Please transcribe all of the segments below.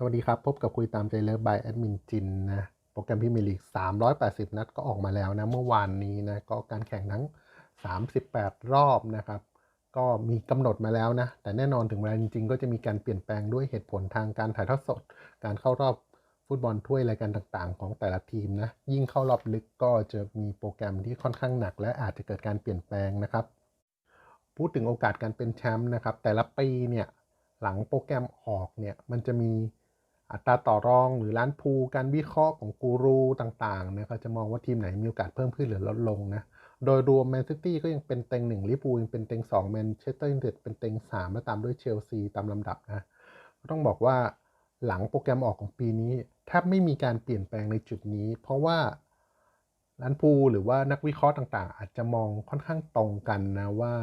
สวัสดีครับ พบกับคุยตามใจเลิฟบายแอดมินจินนะโปรแกรมพรีเมียร์ลีก 380 นัดก็ออกมาแล้วนะ เมื่อวานนี้นะก็การแข่งทั้ง 38 รอบนะครับ ก็มีกำหนดมาแล้วนะ แต่แน่นอนถึงเวลาจริงๆ ก็จะมีการเปลี่ยนแปลงด้วยเหตุผลทางการถ่ายทอดสด การเข้ารอบฟุตบอลถ้วยรายการต่างๆ ของแต่ละทีมนะยิ่งเข้ารอบลึกก็จะมีโปรแกรมที่ค่อนข้างหนัก และอาจจะเกิดการเปลี่ยนแปลงนะครับ พูดถึงโอกาสการเป็นแชมป์นะครับแต่ละปีเนี่ยหลังโปรแกรมออกเนี่ยมันจะมี อัตราต่อรองหรือล้านพูการวิเคราะห์ของกูรูต่างๆนะเขาจะมองว่าทีมไหนมีโอกาสเพิ่มขึ้นหรือลดลงนะโดยรวมแมนซิตี้ก็ยังเป็นเต็งหนึ่งลิปูยังเป็นเต็งสองแมนเชสเตอร์ยูไนเต็ดเป็นเต็งสามและตามด้วยเชลซีตามลำดับนะต้องบอกว่าหลังโปรแกรมออกของปีนี้แทบไม่มีการเปลี่ยนแปลงในจุดนี้ เพราะว่าล้านพูหรือว่านักวิเคราะห์ต่างๆ อาจจะมองค่อนข้างตรงกันนะว่า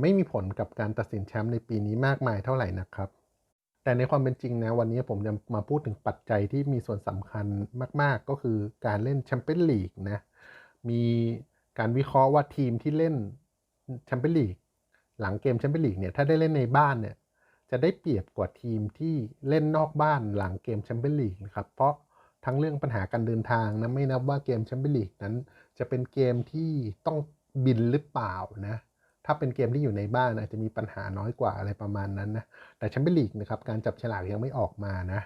ไม่มีผลกับการตัดสินแชมป์ในปีนี้มากมายเท่าไหร่นะครับ แต่ในความเป็นจริงนะวันนี้ผมจะมาพูดถึงปัจจัยที่มีส่วนสำคัญมาก ๆ ก็คือการเล่นแชมเปี้ยนลีกนะ มีการวิเคราะห์ว่าทีมที่เล่นแชมเปี้ยนลีกหลังเกมแชมเปี้ยนลีกเนี่ยถ้าได้เล่นในบ้านเนี่ยจะได้เปรียบกว่าทีมที่เล่นนอกบ้านหลังเกมแชมเปี้ยนลีกนะครับเพราะทั้งเรื่องปัญหาการเดินทางนะไม่นับว่าเกมแชมเปี้ยนลีกนั้น จะเป็นเกมที่ต้องบินหรือเปล่านะ ถ้าเป็นเกมที่อยู่ในบ้านอาจจะมีปัญหาน้อยกว่าอะไรประมาณนั้นนะ แต่แชมเปี้ยนลีกนะครับการจับฉลากยังไม่ออกมานะ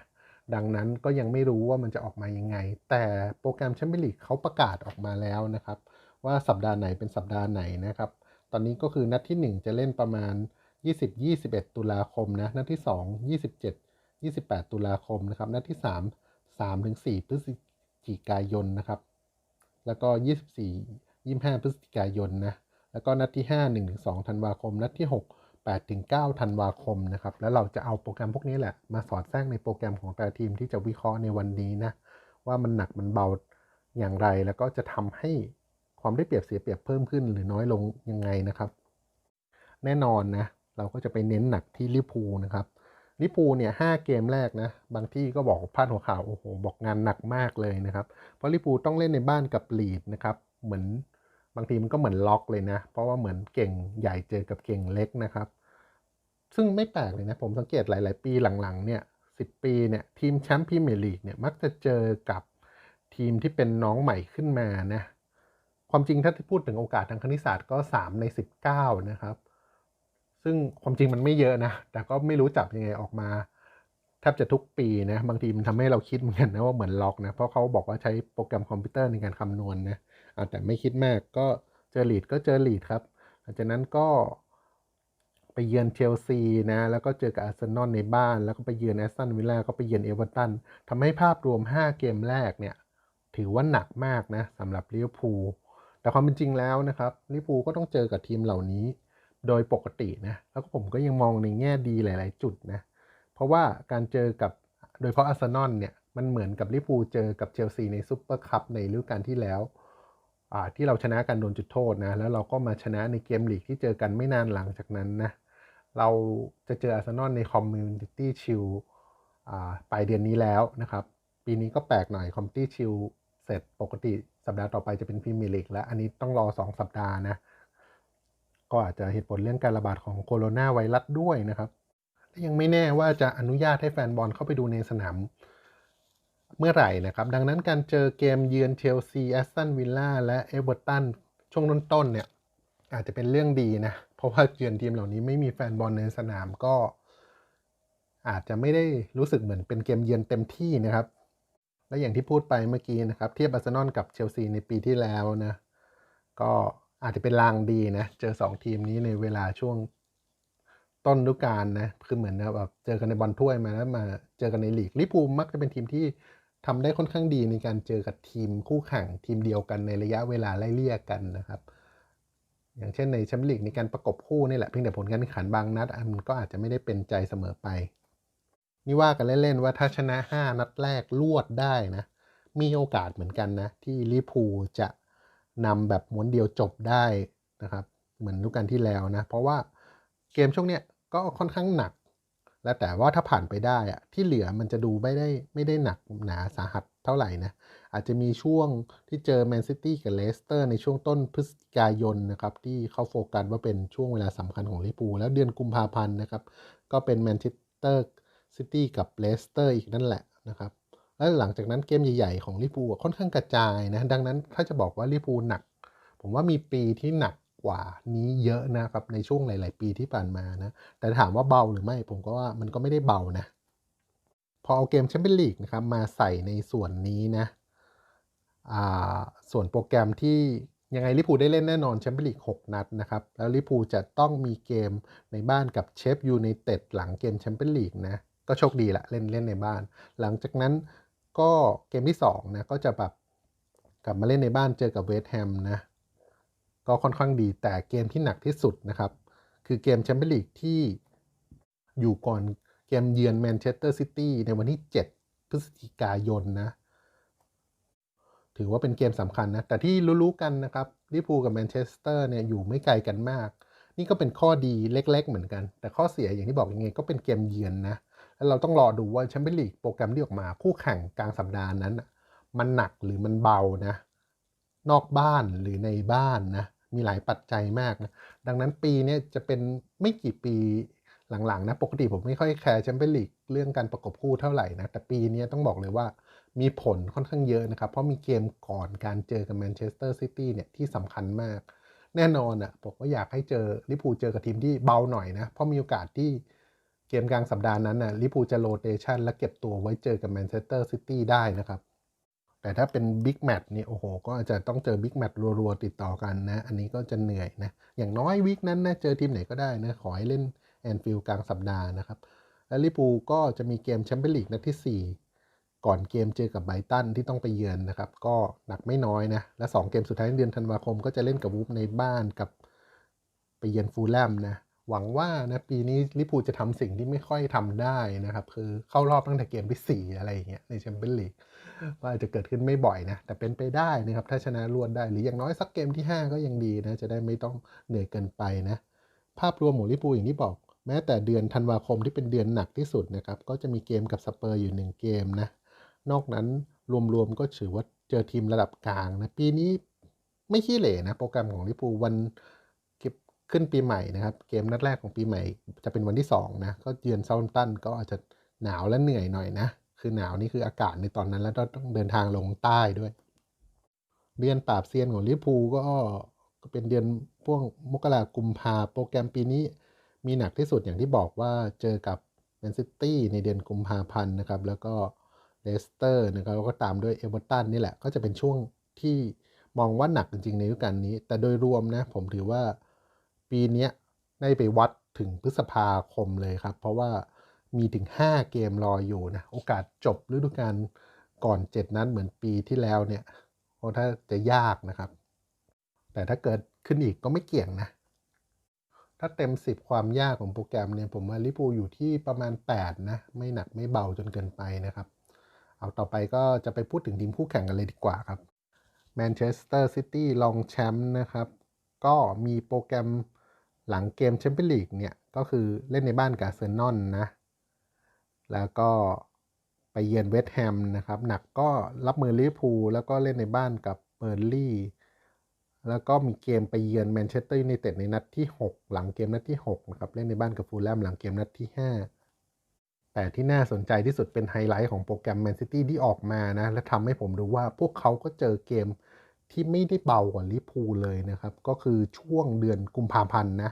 ดังนั้นก็ยังไม่รู้ว่ามันจะออกมายังไง แต่โปรแกรมแชมเปี้ยนลีกเขาประกาศออกมาแล้วนะครับ ว่าสัปดาห์ไหนเป็นสัปดาห์ไหนนะครับ ตอนนี้ก็คือนัดที่ 1 จะเล่นประมาณ 20 21 ตุลาคมนะ นัดที่ 2 27 28 ตุลาคมนะครับ นัดที่ 3 3ถึง4พฤศจิกายนนะครับ แล้วก็ 24 25 พฤศจิกายนนะ แล้วก็นัดที่ 5 1ถึง2ธันวาคม นัดที่ 6 8ถึง9ธันวาคมนะครับ แล้วเราจะเอาโปรแกรมพวกนี้แหละ มาสอดแทรกในโปรแกรมของแต่ทีมที่จะวิเคราะห์ในวันนี้นะ ว่ามันหนักมันเบาอย่างไร แล้วก็จะทำให้ความได้เปรียบเสียเปรียบเพิ่มขึ้น หรือน้อยลงยังไงนะครับ แน่นอนนะ เราก็จะไปเน้นหนักที่ลิปูนะครับลิปูเนี่ยห้าเกมแรกนะ บางที่ก็บอกพาดหัวข่าว โอ้โห บอกงานหนักมากเลยนะครับ เพราะลิปูต้องเล่นในบ้านกับลีดนะครับ เหมือน บางทีมันก็เหมือนล็อกเลยนะ เพราะว่าเหมือนเก่งใหญ่เจอกับเก่งเล็กนะครับ ซึ่งไม่แปลกเลยนะ ผมสังเกตหลาย ๆ ปีหลัง ๆ เนี่ยสิปีเนี่ยทีมแชมป์พรีเมียร์ลีกเนี่ยมักจะเจอกับทีมที่เป็นน้องใหม่ขึ้นมานะความจริงถ้าพูดถึงโอกาสทางคณิตศาสตร์ก็ 3 ใน 19 นะครับ ซึ่งความจริงมันไม่เยอะนะ แต่ก็ไม่รู้จับยังไงออกมาแทบจะทุกปีนะ บางทีมันทำให้เราคิดเหมือนกันนะว่าเหมือนล็อกนะ เพราะเขาบอกว่าใช้โปรแกรมคอมพิวเตอร์ในการคำนวณนะ แต่ไม่คิดมากก็เจอลีดก็เจอลีดครับหลังจากนั้นก็ไปเยือนเชลซีนะแล้วก็เจอกับอาร์เซนอลในบ้าน แล้วก็ไปเยือนแอสตันวิลล่าก็ไปเยือนเอเวอร์ตันทำให้ภาพรวม 5 เกมแรกเนี่ยถือว่าหนักมากนะสำหรับลิเวอร์พูลแต่ความเป็นจริงแล้วนะครับลิเวอร์พูลก็ต้องเจอกับทีมเหล่านี้โดยปกตินะแล้วก็ผมก็ยังมองในแง่ดีหลาย ๆ จุดนะเพราะว่าการเจอกับโดยเฉพาะอาร์เซนอลเนี่ยมันเหมือนกับลิเวอร์พูลเจอกับเชลซีในซุปเปอร์คัพในฤดูกาลที่แล้ว ที่เราชนะกันโดนจุดโทษนะ แล้วเราก็มาชนะในเกมลีกที่เจอกันไม่นานหลังจากนั้นนะ เราจะเจออาร์เซนอลในคอมมูนิตี้ชิลปลายเดือนนี้แล้วนะครับ ปีนี้ก็แปลกหน่อยคอมมูนิตี้ชิลเสร็จปกติสัปดาห์ต่อไปจะเป็นพรีเมียร์ลีกแล้ว อันนี้ต้องรอ 2 สัปดาห์นะ ก็อาจจะเหตุผลเรื่องการระบาดของโคโรนาไวรัสด้วยนะครับยังไม่แน่ว่าจะอนุญาตให้แฟนบอลเข้าไปดูในสนาม เมื่อไหร่นะครับ ดังนั้นการเจอเกมเยือนเชลซีแอสตันวิลล่าและเอเวอร์ตันช่วงต้นๆเนี่ยอาจจะเป็นเรื่องดีนะ เพราะว่าเยือนทีมเหล่านี้ไม่มีแฟนบอลในสนามก็ อาจจะไม่ได้รู้สึกเหมือนเป็นเกมเยือนเต็มที่นะครับ และอย่างที่พูดไปเมื่อกี้นะครับ เทียบอาร์เซนอลกับเชลซีในปีที่แล้วนะ ก็อาจจะเป็นลางดีนะ เจอ 2 ทีมนี้ในเวลาช่วงต้นฤดูกาลนะ คือเหมือนแบบเจอกันในบอลถ้วยมาแล้วมาเจอกันในลีกลิปูมักจะเป็นทีมที่ ทำได้ค่อนข้างดีในการเจอกับทีมคู่แข่งทีมเดียวกันในระยะเวลาไล่เลี่ยกันนะครับ อย่างเช่นในแชมเปี้ยนลีกในการประกบคู่นี่แหละเพียงแต่ผลการแข่งขันบางนัดมันก็อาจจะไม่ได้เป็นใจเสมอไป นี่ว่ากันเล่นๆว่าถ้าชนะ 5 นัดแรกลวดได้นะ มีโอกาสเหมือนกันนะ ที่ลิปูจะนำแบบม้วนเดียวจบได้นะครับ เหมือนลูกกันที่แล้วนะ เพราะว่าเกมช่วงเนี้ยก็ค่อนข้างหนัก แล้วแต่ว่าถ้าผ่านไปได้อะที่เหลือมันจะดูไม่ได้ไม่ได้หนักหนาสาหัสเท่าไหร่นะ อาจจะมีช่วงที่เจอแมนซิตี้กับเลสเตอร์ในช่วงต้นพฤศจิกายนนะครับ ที่เขาโฟกัสว่าเป็นช่วงเวลาสำคัญของลิปูแล้วเดือนกุมภาพันธ์นะครับ ก็เป็นแมนเชสเตอร์ซิตี้กับเลสเตอร์อีกนั่นแหละนะครับแล้วหลังจากนั้นเกมใหญ่ ๆ ของลิปูค่อนข้างกระจายนะ ดังนั้นถ้าจะบอกว่าลิปูหนัก ผมว่ามีปีที่หนัก กว่านี้เยอะนะครับในช่วงหลาย ๆ ปีที่ผ่านมานะ แต่ถามว่าเบาหรือไม่ ผมก็ว่ามันก็ไม่ได้เบานะ พอเอาเกมแชมเปี้ยนลีกนะครับมาใส่ในส่วนนี้นะส่วนโปรแกรมที่ยังไงลิปูได้เล่นแน่นอนแชมเปี้ยนลีก6นัดนะครับ แล้วลิปูจะต้องมีเกมในบ้านกับเชฟยูไนเต็ดหลังเกมแชมเปี้ยนลีกนะ ก็โชคดีละเล่นเล่นในบ้าน หลังจากนั้นก็เกมที่2นะก็จะแบบกลับมาเล่นในบ้านเจอกับเวสต์แฮมนะ ก็ค่อนข้างดีแต่เกมที่หนักที่สุดนะครับ คือเกมแชมเปี้ยนลีกที่อยู่ก่อนเกมเยือนแมนเชสเตอร์ซิตี้ในวันที่ 7 พฤศจิกายนนะ ถือว่าเป็นเกมสำคัญนะ แต่ที่รู้ๆกันนะครับลิปูกับแมนเชสเตอร์เนี่ยอยู่ไม่ไกลกันมาก นี่ก็เป็นข้อดีเล็ก ๆ เหมือนกัน แต่ข้อเสียอย่างที่บอกยังไงก็เป็นเกมเยือนนะ แล้วเราต้องรอดูว่าแชมเปี้ยนลีกโปรแกรมที่ออกมาคู่แข่งกลางสัปดาห์นั้น มันหนักหรือมันเบานะ นอกบ้านหรือในบ้านนะ มีหลายปัจจัยมากนะดังนั้นปีนี้จะเป็นไม่กี่ปีหลังๆนะปกติผมไม่ค่อยแคร์แชมเปี้ยนลีกเรื่องการประกบคู่เท่าไหร่นะแต่ปีนี้ต้องบอกเลยว่ามีผลค่อนข้างเยอะนะครับ เพราะมีเกมก่อนการเจอกับแมนเชสเตอร์ซิตี้เนี่ยที่สำคัญมาก แน่นอนอะผมก็อยากให้เจอลิปูเจอกับทีมที่เบาหน่อยนะ เพราะมีโอกาสที่เกมกลางสัปดาห์นั้นน่ะลิปูจะโรเตชันและเก็บตัวไว้เจอกับแมนเชสเตอร์ซิตี้ได้นะครับ แต่ถ้าเป็นบิ๊กแมตช์นี่โอ้โห ก็อาจจะต้องเจอบิ๊กแมตช์รัวๆ ติดต่อกันนะ อันนี้ก็จะเหนื่อยนะ อย่างน้อยวิกนั้นนะเจอทีมไหนก็ได้นะ ขอให้เล่นแอนฟิลกลางสัปดาห์นะครับ และลิปูก็จะมีเกมแชมเปี้ยนลีกนัดที่ 4 ก่อนเกมเจอกับไบตันที่ต้องไปเยือนนะครับ ก็หนักไม่น้อยนะ และ 2 เกมสุดท้ายเดือนธันวาคมก็จะเล่นกับวูฟในบ้านกับไปเยือนฟูลแลมนะหวังว่านะปีนี้ลิปูจะทำสิ่งที่ไม่ค่อยทำได้นะครับ คือเข้ารอบตั้งแต่เกมที่ 4 อะไรอย่างเงี้ยในแชมเปี้ยนลีก ว่าจะเกิดขึ้นไม่บ่อยนะ แต่เป็นไปได้นะครับ ถ้าชนะรวดได้ หรืออย่างน้อยสักเกมที่ 5 ก็ยังดีนะ จะได้ไม่ต้องเหนื่อยเกินไปนะ ภาพรวมของลิปูอย่างที่บอก แม้แต่เดือนธันวาคมที่เป็นเดือนหนักที่สุดนะครับ ก็จะมีเกมกับสเปอร์อยู่ 1 เกมนะ นอกนั้นรวมๆก็ถือว่าเจอทีมระดับกลางนะ ปีนี้ไม่ขี้เหร่นะ โปรแกรมของลิปูวันเก็บขึ้นปีใหม่นะครับ เกมนัดแรกของปีใหม่ จะเป็นวันที่2นะ ก็เยือนเซาท์ตันก็อาจจะหนาวและเหนื่อยหน่อยนะ คือหนาวนี่คืออากาศในตอนนั้น แล้วต้องเดินทางลงใต้ด้วย เดือนปราบเซียนของลิปูก็ก็เป็นเดือนพวกมกรากุมภาโปรแกรมปีนี้มีหนักที่สุดอย่างที่บอกว่าเจอกับแมนซิตี้ในเดือนกุมภาพันธ์นะครับ แล้วก็เลสเตอร์นะครับแล้วก็ตามด้วยเอเวอร์ตันนี่แหละ ก็จะเป็นช่วงที่มองว่าหนักจริงๆในฤดูกาลนี้ แต่โดยรวมนะผมถือว่าปีนี้ได้ไปวัดถึงพฤษภาคมเลยครับ เพราะว่า มีถึง 5 เกมรออยู่นะ โอกาสจบฤดูกาลก่อน 7 นั้นเหมือนปีที่แล้วเนี่ยเพราะถ้าจะยากนะครับ แต่ถ้าเกิดขึ้นอีกก็ไม่เกี่ยงนะ ถ้าเต็ม 10 ความยากของโปรแกรมเนี่ย ผมว่าลิปูอยู่ที่ประมาณ 8 นะ ไม่หนักไม่เบาจนเกินไปนะครับ เอาต่อไปก็จะไปพูดถึงทีมคู่แข่งกันเลยดีกว่าครับแมนเชสเตอร์ซิตี้รองแชมป์นะครับ ก็มีโปรแกรมหลังเกมแชมเปี้ยนลีกเนี่ย ก็คือเล่นในบ้านกับเซนนอนนะ แล้วก็ไปเยือนเวสต์แฮมนะครับ หนักก็รับมือลิเวอร์พูลแล้วก็เล่นในบ้านกับเบอร์ลี่ แล้วก็มีเกมไปเยือนแมนเชสเตอร์ยูไนเต็ดในนัดที่ 6 หลังเกมนัดที่6นะครับ เล่นในบ้านกับฟูลแลมหลังเกมนัดที่ 5 แต่ที่น่าสนใจที่สุดเป็นไฮไลท์ของโปรแกรมแมนซิตี้ที่ออกมานะ และทำให้ผมดูว่าพวกเขาก็เจอเกมที่ไม่ได้เบากว่าลิพูเลยนะครับ ก็คือช่วงเดือนกุมภาพันธ์นะ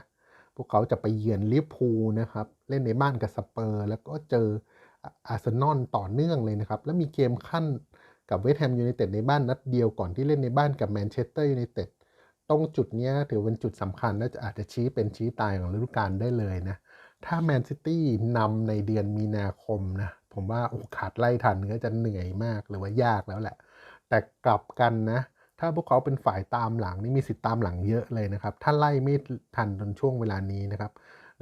พวกเขาจะไปเยือนลิพูนะครับ เล่นในบ้านกับสเปอร์ แล้วก็เจออาร์เซนอลต่อเนื่องเลยนะครับ แล้วมีเกมขั้นกับเวสต์แฮมยูไนเต็ดในบ้านนัดเดียวก่อนที่เล่นในบ้านกับแมนเชสเตอร์ยูไนเต็ดตรงจุดนี้ถือเป็นจุดสำคัญและอาจจะชี้เป็นชี้ตายของฤดูกาลได้เลยนะ ถ้าแมนซิตี้นำในเดือนมีนาคมนะ ผมว่าโอกาสไล่ทันก็จะเหนื่อยมากหรือว่ายากแล้วแหละ แต่กลับกันนะ ถ้าพวกเขาเป็นฝ่ายตามหลังนี่มีสิทธิ์ตามหลังเยอะเลยนะครับ ถ้าไล่ไม่ทันจนช่วงเวลานี้นะครับ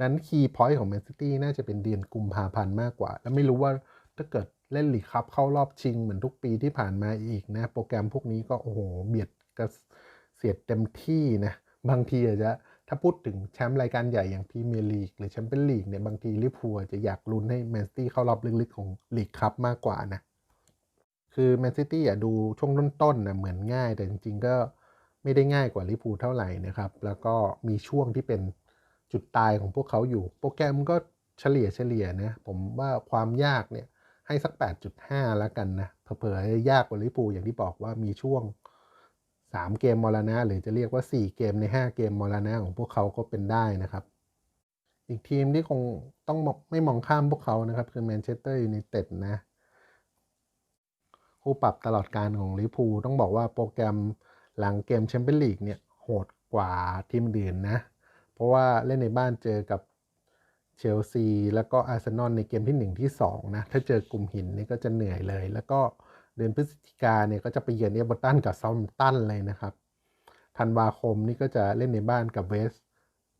นั้นคีย์พอยต์ของแมนซิตี้น่าจะเป็นเดือนกุมภาพันธ์มากกว่า แล้วไม่รู้ว่าถ้าเกิดเล่นลีกคัพเข้ารอบชิงเหมือนทุกปีที่ผ่านมาอีกนะ โปรแกรมพวกนี้ก็โอ้โหเบียดกระเสียดเต็มที่นะบางทีอาจจะถ้าพูดถึงแชมป์รายการใหญ่อย่างพรีเมียร์ลีกหรือแชมเปี้ยนลีกเนี่ยบางทีลิเวอร์พูลจะอยากลุ้นให้แมนซิตี้เข้ารอบลึกๆของลีกคัพมากกว่านะคือแมนซิตี้อะดูช่วงต้นๆนะเหมือนง่ายแต่จริงๆก็ไม่ได้ง่ายกว่าลิเวอร์พูเท่าไหร่นะครับ แล้วก็มีช่วงที่เป็น จุดตายของพวกเขาอยู่ โปรแกรมก็เฉลี่ยเฉลี่ยนะ ผมว่าความยากเนี่ยให้สัก 8.5 แล้วกันนะเผลอๆยากกว่าลิเวอร์พูอย่างที่บอกว่ามีช่วง 3 เกมมรณะหรือจะเรียกว่า 4 เกมใน 5 เกมมรณะของพวกเขาก็เป็นได้นะครับ อีกทีมที่คงต้องไม่มองข้ามพวกเขานะครับ คือแมนเชสเตอร์ยูไนเต็ดนะคู่ปรับตลอดการของลิเวอร์พูต้องบอกว่าโปรแกรมหลังเกมแชมเปี้ยนลีกเนี่ยโหดกว่าทีมอื่นนะ เพราะว่าเล่นในบ้านเจอกับเชลซีแล้วก็อาร์เซนอลในเกมที่ 1 ที่2นะถ้าเจอกลุ่มหินนี่ก็จะเหนื่อยเลย แล้วก็เดือนพฤศจิกาเนี่ยก็จะไปเยือนเอเวอร์ตันกับซาท์ตันเลยนะครับธันวาคมนี่ก็จะเล่นในบ้านกับเวส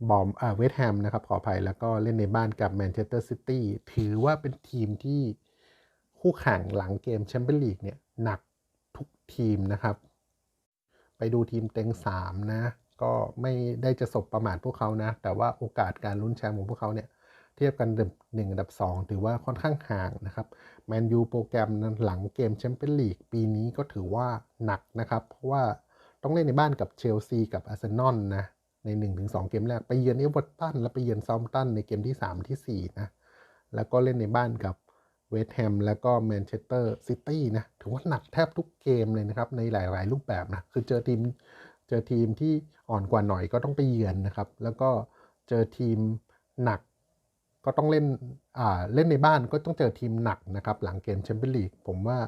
บอมอ่าเวสแฮมนะครับขออภัยแล้วก็เล่นในบ้านกับแมนเชสเตอร์ซิตี้ถือว่าเป็นทีมที่คู่แข่งหลังเกมแชมเปี้ยนลีกเนี่ยหนักทุกทีมนะครับ ไปดูทีมเต็ง 3 นะ ก็ไม่ได้จะสบประมาทพวกเขานะ แต่ว่าโอกาสการลุ้นแชมป์ของพวกเขาเนี่ยเทียบกันดับหนึ่งอันดับ 2 ถือว่าค่อนข้างห่างนะครับแมนยูโปรแกรมหลังเกมแชมเปี้ยนลีกปีนี้ก็ถือว่าหนักนะครับ เพราะว่าต้องเล่นในบ้านกับเชลซีกับอาร์เซนอลนะใน 1-2 เกมแรก ไปเยือนเอเวอร์ตันแล้วไปเยือนซอมตันในเกมที่ 3 ที่ 4 นะ แล้วก็เล่นในบ้านกับเวสต์แฮมแล้วก็แมนเชสเตอร์ซิตี้นะ ถือว่าหนักแทบทุกเกมเลยนะครับ ในหลาย ๆ รูปแบบนะ คือเจอทีม เจอทีมที่อ่อนกว่าหน่อยก็ต้องไปเยือนนะครับ แล้วก็เจอทีมหนักก็ต้องเล่นอ่าเล่นในบ้านก็ต้องเจอทีมหนักนะครับ หลังเกมแชมเปี้ยนลีกผมว่า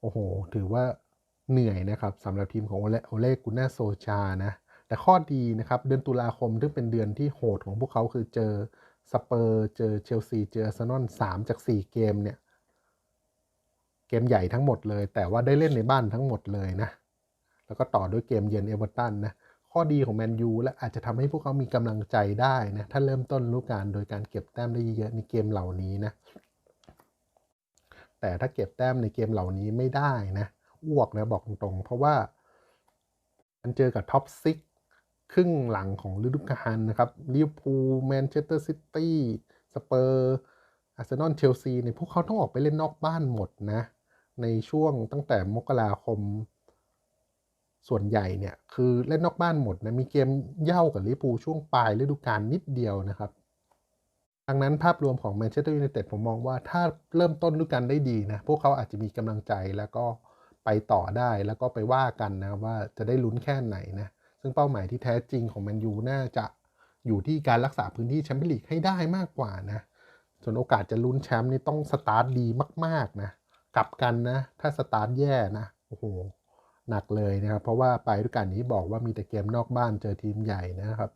โอ้โห ถือว่าเหนื่อยนะครับสำหรับทีมของโอเล่กุน่าโซชานะแต่ข้อดีนะครับเดือนตุลาคมซึ่งเป็นเดือนที่โหดของพวกเขาคือเจอสเปอร์เจอเชลซีเจออาร์เซนอลสามจาก4เกมเนี่ย เกมใหญ่ทั้งหมดเลย แต่ว่าได้เล่นในบ้านทั้งหมดเลยนะ แล้วก็ต่อด้วยเกมเยือนเอเวอร์ตันนะข้อดีของแมนยูและอาจจะทำให้พวกเขามีกำลังใจได้นะถ้าเริ่มต้นฤดูกาลโดยการเก็บแต้มได้เยอะในเกมเหล่านี้นะแต่ถ้าเก็บแต้มในเกมเหล่านี้ไม่ได้นะอ้วกนะบอกตรงๆ เพราะว่ามันเจอกับท็อปซิกครึ่งหลังของฤดูกาลนะครับลิเวอร์พูลแมนเชสเตอร์ซิตี้สเปอร์อาร์เซนอลเชลซีเนี่ยพวกเขาต้องออกไปเล่นนอกบ้านหมดนะ ในช่วงตั้งแต่มกราคม ส่วนใหญ่เนี่ยคือเล่นนอกบ้านหมดนะมีเกมเย่ากับลิปูช่วงปลายฤดูกาลนิดเดียวนะครับดังนั้นภาพรวมของแมนเชสเตอร์ยูไนเต็ดผมมองว่าถ้าเริ่มต้นฤดูกาลได้ดีนะพวกเขาอาจจะมีกำลังใจแล้วก็ไปต่อได้แล้วก็ไปว่ากันนะว่าจะได้ลุ้นแค่ไหนนะซึ่งเป้าหมายที่แท้จริงของแมนยูน่าจะอยู่ที่การรักษาพื้นที่แชมเปี้ยนลีกให้ได้มากกว่านะส่วนโอกาสจะลุ้นแชมป์นี่ต้องสตาร์ทดีมาก ๆนะกลับกันนะ ถ้าสตาร์ทแย่นะโอ้โห หนักเลยนะครับ เพราะว่าไปด้วยกันนี้บอกว่ามีแต่เกมนอกบ้านเจอทีมใหญ่นะครับ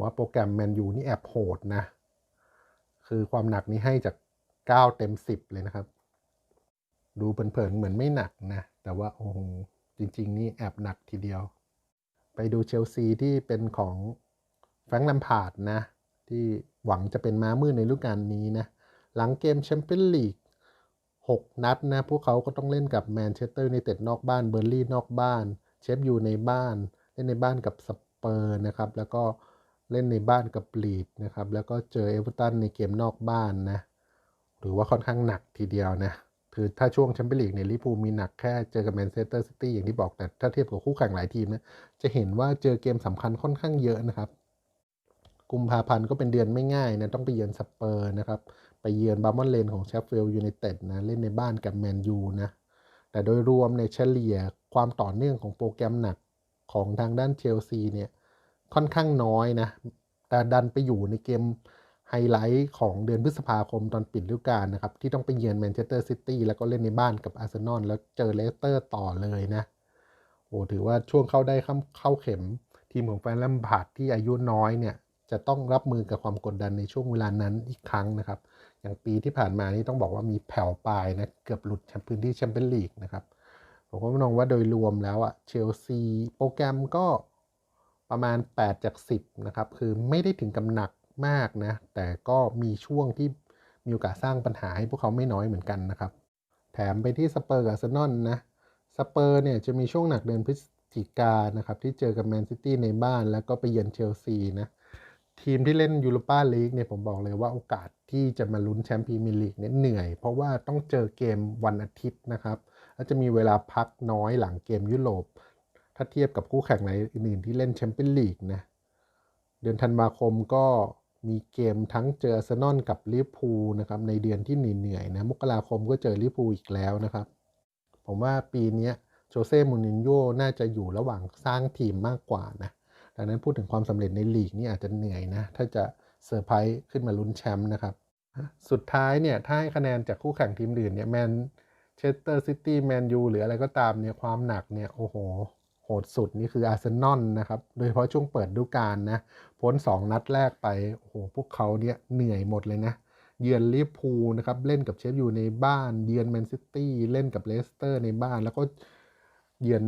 ว่าโปรแกรมแมนยูนี่แอบโหดนะ คือความหนักนี้ให้จาก 9 เต็ม 10 เลยนะครับ ดูเผินๆเหมือนไม่หนักนะ แต่ว่าโอ้โหจริง ๆ นี่แอบหนักทีเดียว ไปดูเชลซีที่เป็นของแฟรงค์ลัมพาร์ดนะ ที่หวังจะเป็นม้ามืดในฤดูกาลนี้นะ หลังเกมแชมเปี้ยนลีก 6 นัดนะ พวกเขาก็ต้องเล่นกับแมนเชสเตอร์ยูไนเต็ดนอกบ้านเบอร์ลี่นอกบ้าน เชฟยู่ในบ้าน เล่นในบ้านกับสเปอร์นะครับ แล้วก็เล่นในบ้านกับลีดนะครับ แล้วก็เจอเอเวอร์ตันในเกมนอกบ้านนะ หรือว่าค่อนข้างหนักทีเดียวนะคือถ้าช่วงแชมเปี้ยนลีกเนี่ยลิปูมีหนักแค่เจอกับแมนเชสเตอร์ซิตี้อย่างที่บอกแต่ถ้าเทียบกับคู่แข่งหลายทีมนะจะเห็นว่าเจอเกมสำคัญค่อนข้างเยอะนะครับ กุมภาพันธ์ก็เป็นเดือนไม่ง่ายนะต้องไปเยือนสเปอร์นะครับไปเยือนบาร์มอนเลนของเชฟฟิลด์ยูไนเต็ดนะเล่นในบ้านกับแมนยูนะแต่โดยรวมในเฉลี่ยความต่อเนื่องของโปรแกรมหนักของทางด้านเชลซีเนี่ยค่อนข้างน้อยนะแต่ดันไปอยู่ในเกมไฮไลท์ของเดือนพฤษภาคมตอนปิดฤดูกาลนะครับ ที่ต้องไปเยือนแมนเชสเตอร์ซิตี้แล้วก็เล่นในบ้านกับอาร์เซนอลแล้วเจอเลสเตอร์ต่อเลยนะโอ้ถือว่าช่วงเข้าได้เข้าเข็มทีมของแฟนลัมพาร์ดที่อายุน้อยเนี่ย จะต้องรับมือกับความกดดันในช่วงเวลานั้นอีกครั้งนะครับ อย่างปีที่ผ่านมานี่ต้องบอกว่ามีแผ่วปลายนะเกือบหลุดพื้นที่แชมเปี้ยนลีกนะครับผมก็มองว่าโดยรวมแล้วอะเชลซีโปรแกรมก็ประมาณ 8 จาก 10 นะครับ คือไม่ได้ถึงกำหนักมากนะ แต่ก็มีช่วงที่มีโอกาสสร้างปัญหาให้พวกเขาไม่น้อยเหมือนกันนะครับ แถมไปที่สเปอร์กับเซนอนนะ สเปอร์เนี่ยจะมีช่วงหนักเดือนพฤศจิกานะครับ ที่เจอกับแมนซิตี้ในบ้านแล้วก็ไปเยือนเชลซีนะ ทีมที่เล่นยูโรปาลีกเนี่ยผมบอกเลยว่าโอกาสที่จะมาลุ้นแชมป์พรีเมียร์ลีกเนี่ยเหนื่อย เพราะว่าต้องเจอเกมวันอาทิตย์นะครับ แล้วจะมีเวลาพักน้อยหลังเกมยุโรป ถ้าเทียบกับคู่แข่งรายอื่นๆที่เล่นแชมเปี้ยนลีกนะเดือนธันวาคมก็มีเกมทั้งเจออาร์เซนอลกับลิเวอร์พูลนะครับในเดือนที่เหนื่อยๆนะมกราคมก็เจอลิเวอร์พูลอีกแล้วนะครับ ผมว่าปีนี้โจเซ่มูรินโญ่น่าจะอยู่ระหว่างสร้างทีมมากกว่านะ ดังนั้นพูดถึงความสำเร็จในลีกนี่อาจจะเหนื่อยนะ ถ้าจะเซอร์ไพรส์ขึ้นมาลุ้นแชมป์นะครับ สุดท้ายเนี่ยถ้าให้คะแนนจากคู่แข่งทีมอื่นเนี่ยแมนเชสเตอร์ซิตี้แมนยูหรืออะไรก็ตามเนี่ยความหนักเนี่ยโอ้โหโหดสุดนี่คืออาร์เซนอลนะครับ โดยเฉพาะช่วงเปิดฤดูกาลนะพ้น 2 นัดแรกไปโอ้โหพวกเขาเนี่ยเหนื่อยหมดเลยนะเยือนลิเวอร์พูลนะครับเล่นกับเชฟอยู่ในบ้าน เยือนแมนซิตี้เล่นกับเลสเตอร์ในบ้าน แล้วก็เยือน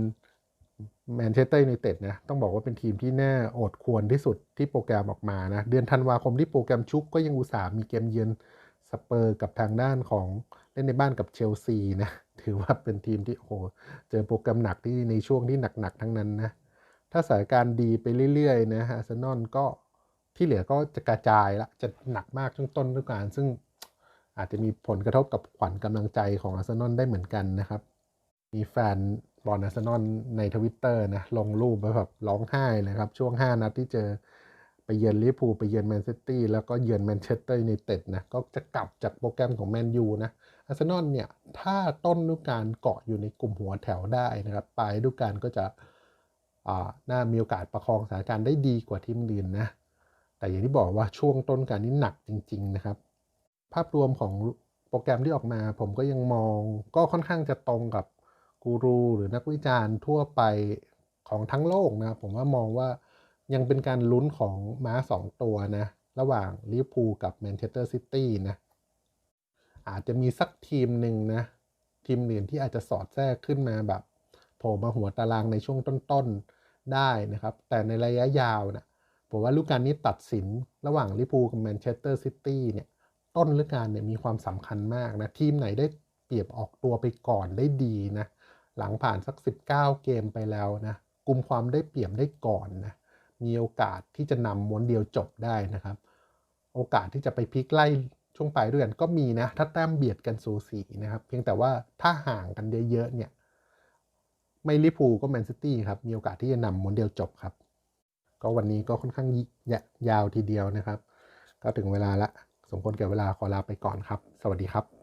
แมนเชสเตอร์ยูไนเต็ดนะต้องบอกว่าเป็นทีมที่น่าอดควรที่สุดที่โปรแกรมออกมานะเดือนธันวาคมที่โปรแกรมชุกก็ยังอุตส่าห์มีเกมเยือนสเปอร์กับทางด้านของเล่นในบ้านกับเชลซีนะถือว่าเป็นทีมที่โอ้โหเจอโปรแกรมหนักที่ในช่วงที่หนักๆทั้งนั้นนะถ้าสถานการณ์ดีไปเรื่อยๆนะอาร์เซนอลก็ที่เหลือก็จะกระจายละจะหนักมากช่วงต้นฤดูกาลซึ่งอาจจะมีผลกระทบกับขวัญกำลังใจของอาร์เซนอลได้เหมือนกันนะครับ มีแฟน บอลอาร์เซนอลในทวิตเตอร์นะลงรูปไว้แบบร้องไห้เลยครับ ช่วง 5 นัดที่เจอไปเยือนลิเวอร์พูลไปเยือนแมนซิตี้แล้วก็เยือนแมนเชสเตอร์ยูไนเต็ดนะก็จะกลับจากโปรแกรมของแมนยูนะอาร์เซนอลเนี่ย ถ้าต้นฤดูกาลเกาะอยู่ในกลุ่มหัวแถวได้นะครับ ปลายฤดูกาลก็จะอ่าน่ามีโอกาสประคองสถานการณ์ได้ดีกว่าทีมอื่นนะ แต่อย่างที่บอกว่าช่วงต้นการนี้หนักจริง ๆ นะครับ ภาพรวมของโปรแกรมที่ออกมา ผมก็ยังมองก็ค่อนข้างจะตรงกับ กูรูหรือนักวิจารณ์ทั่วไปของทั้งโลกนะผมว่ามองว่ายังเป็นการลุ้นของม้าสองตัวนะ ระหว่างลิเวอร์พูลกับแมนเชสเตอร์ซิตี้นะ อาจจะมีสักทีมหนึ่งนะ ทีมอื่นที่อาจจะสอดแทรกขึ้นมาแบบโผล่มาหัวตารางในช่วงต้นๆได้นะครับ แต่ในระยะยาวนะผมว่าลูกการนี้ตัดสินระหว่างลิเวอร์พูลกับแมนเชสเตอร์ซิตี้เนี่ยต้นฤดูกาลเนี่ยมีความสำคัญมากนะ ทีมไหนได้เปรียบออกตัวไปก่อนได้ดีนะ หลังผ่านสัก 19 เกมไปแล้วนะกลุ่มความได้เปรียบได้ก่อนนะมีโอกาสที่จะนำม้วนเดียวจบได้นะครับ โอกาสที่จะไปพลิกไล่ช่วงปลายด้วยกันก็มีนะ ถ้าแต้มเบียดกันสูสีนะครับ เพียงแต่ว่าถ้าห่างกันเยอะๆเนี่ย ไม่ลิพูก็แมนซิตี้ครับ มีโอกาสที่จะนำม้วนเดียวจบครับ ก็วันนี้ก็ค่อนข้างยาวทีเดียวนะครับ ก็ถึงเวลาละ สมควรแก่เวลาขอลาไปก่อนครับ สวัสดีครับ